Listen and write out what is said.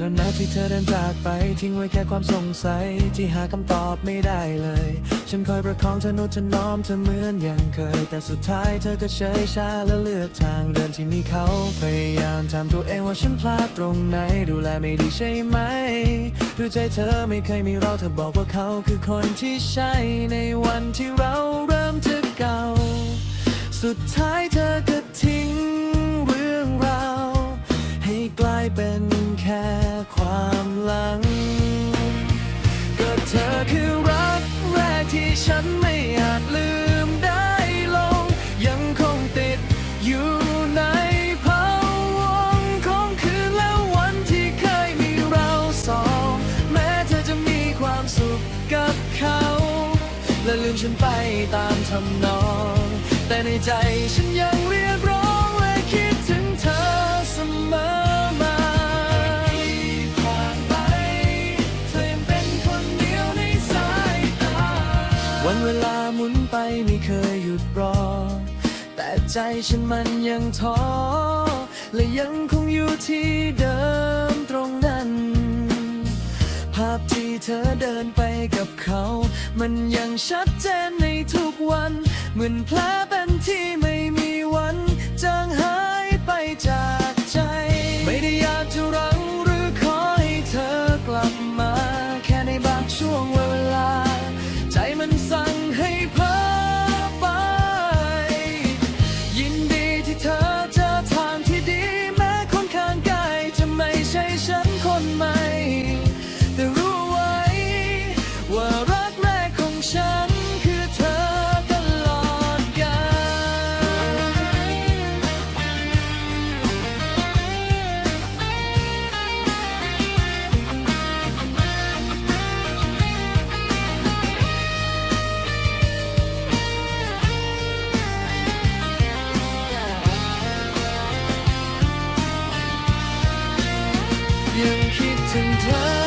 แล้วนะที่เธอเดินจากไป ทิ้งไว้แค่ความสงสัย ที่หาคำตอบไม่ได้เลย ฉันคอยประคองเธอโนุถนอมเธอเหมือนอย่างเคย แต่สุดท้ายเธอก็เฉยชาและเลือกทางเดินที่มีเขาพยายามถามตัวเองว่าฉันพลาดตรงไหน ดูแลไม่ดีใช่ไหมดูใจเธอไม่เคยมีเราเธอบอกว่าเขาคือคนที่ใช่ในวันที่เราเริ่มจะเก่า สุดท้ายเธอก็ทิ้ง อาจลืมได้ลง ยังคงติดอยู่ในภาวงของคืนและวันที่เคยมีเราสอง แม้เธอจะมีความสุขกับเขา และลืมฉันไปตามทำนอง แต่ในใจฉันยัง หมุนไปไม่เคยหยุดรอ แต่ใจฉันมันยังท้อ และยังคงอยู่ที่เดิมตรงนั้น ภาพที่เธอเดินไปกับเขา มันยังชัดเจนในทุกวัน เหมือนแผลเป็นที่ไม่มี ว่ารักแรกของฉันคือเธอตลอดกาลยังคิดถึงเธอ